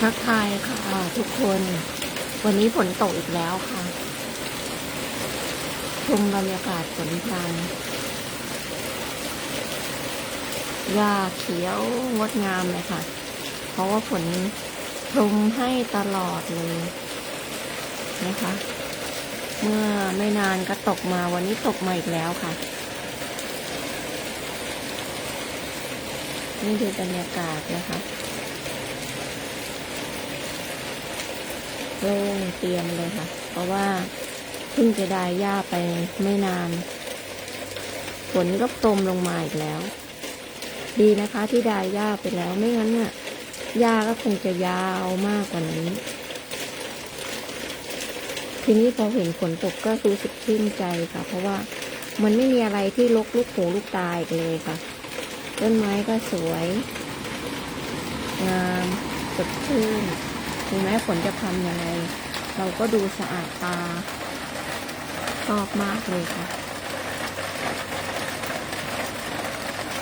ทักทายค่ะทุกคน วันนี้ฝนตกอีกแล้วค่ะชมบรรยากาศฝนพรำหญ้าเขียวงดงามเลยค่ะ เพราะว่าฝนพรมให้ตลอดเลยนะคะ เมื่อไม่นานก็ตกมาวันนี้ตกมาอีกแล้วค่ะ นี่ดูบรรยากาศนะคะ โล่งเตรียมเลยค่ะ เพราะว่าเพิ่งจะได้หญ้าไปไม่นานฝนก็ตมลงมาอีกแล้ว ดีนะคะที่ได้หญ้าไปแล้วไม่งั้นเนี่ยหญ้าก็คงจะยาวมากกว่านี้ ทีนี้พอเห็นฝนตกก็รู้สึกชื่นใจค่ะ เพราะว่ามันไม่มีอะไรที่ลกลูกหูลูกตาอีกเลยค่ะ ต้นไม้ก็สวย งามสดชื่น ถึงแม้ฝนจะทำยังไง เราก็ดูสะอาดตาชอบมากเลยค่ะ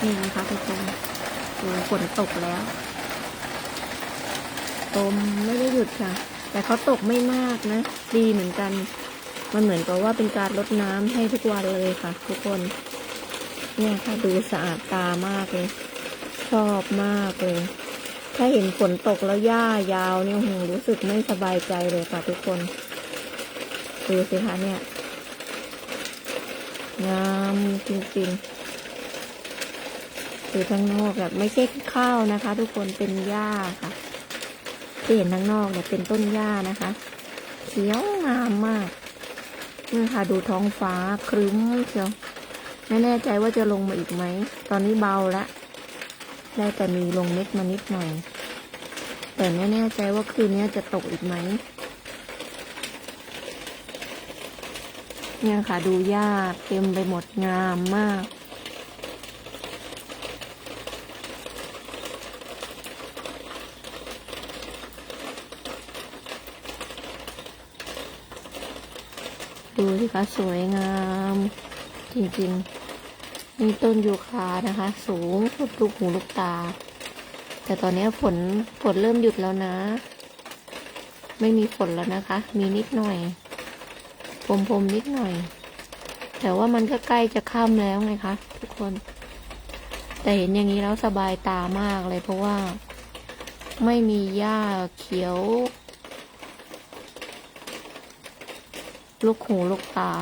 นี่นะคะทุกคนดูฝนตกแล้วตมไม่ได้หยุดค่ะ แต่เขาตกไม่มากนะ ดีเหมือนกัน มันเหมือนกับว่าเป็นการลดน้ำให้ทุกวันเลยค่ะ ทุกคน เนี่ยค่ะดูสะอาดตามากเลย ชอบมากเลย ถ้าเห็นฝนตกแล้วหญ้ายาวเนี่ยโหรู้สึกไม่สบายใจเลยค่ะทุกคน ดูสิคะเนี่ย งามจริงๆดูทั้งนอกแบบไม่ใช่ข้าวนะคะ ทุกคนเป็นหญ้าค่ะที่เห็นทั้งนอกเนี่ยเป็นต้นหญ้านะคะ เขียวงามมากนี่ค่ะดูท้องฟ้าครึ้มเชียวไม่แน่ใจว่าจะลงมาอีกไหม ตอนนี้เบาแล้ว ได้แต่มีลงเม็ดมานิดหน่อย แต่ไม่แน่ใจว่าคืนนี้จะตกอีกไหม เนี่ยค่ะดูหญ้าเต็มไปหมดงามมาก ดูสิคะสวยงาม จริงๆ นี่ต้นยูคานะคะ สูงสุดลูกหูลูกตา แต่ตอนนี้ฝนฝนเริ่มหยุดแล้วนะ ไม่มีฝนแล้วนะคะ มีนิดหน่อยพรมพรมนิดหน่อย แต่ว่ามันก็ใกล้จะค่ำแล้วไงคะทุกคน แต่เห็นอย่างนี้แล้วสบายตามากเลย เพราะว่าไม่มีหญ้าเขียว ลูกหูลูกตา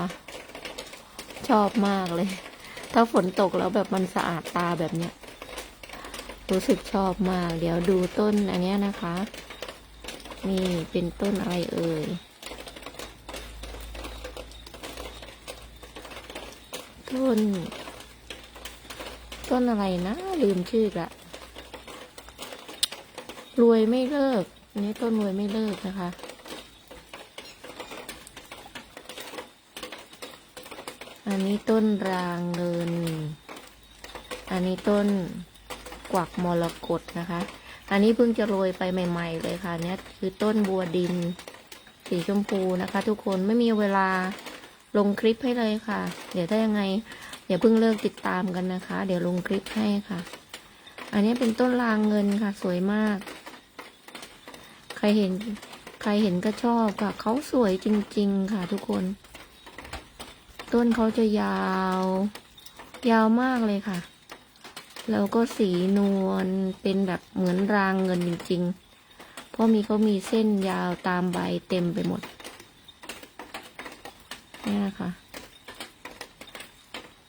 ชอบมากเลย ถ้าฝนตกแล้วแบบมันสะอาดตาแบบเนี้ย รู้สึกชอบมาก เดี๋ยวดูต้นอันเนี้ยนะคะ นี่เป็นต้นอะไรเอ่ย ต้น ต้นอะไรนะ ลืมชื่อละ รวยไม่เลิกนนี้ต้นรวยไม่เลิกนะคะ อันนี้ต้นรางเงิน อันนี้ต้นกวักมรกตนะคะ อันนี้เพิ่งจะโรยไปใหม่ ๆ เลยค่ะเนี่ยคือต้นบัวดิน สีชมพูนะคะ ทุกคนไม่มีเวลาลงคลิปให้เลยค่ะ เดี๋ยวถ้ายังไงอย่าเพิ่งเลิกติดตามกันนะคะ เดี๋ยวลงคลิปให้ค่ะ อันนี้เป็นต้นรางเงินค่ะ สวยมาก ใครเห็นใครเห็นก็ชอบค่ะ เขาสวยจริง ๆ ค่ะ ทุกคน ต้นเขาจะยาว ยาวมากเลยค่ะ แล้วก็สีนวลเป็นแบบเหมือนรางเงินจริงๆ เพราะมีเขามีเส้นยาวตามใบเต็มไปหมดนี่ยค่ะ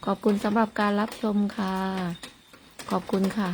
ขอบคุณสำหรับการรับชมค่ะ ขอบคุณค่ะ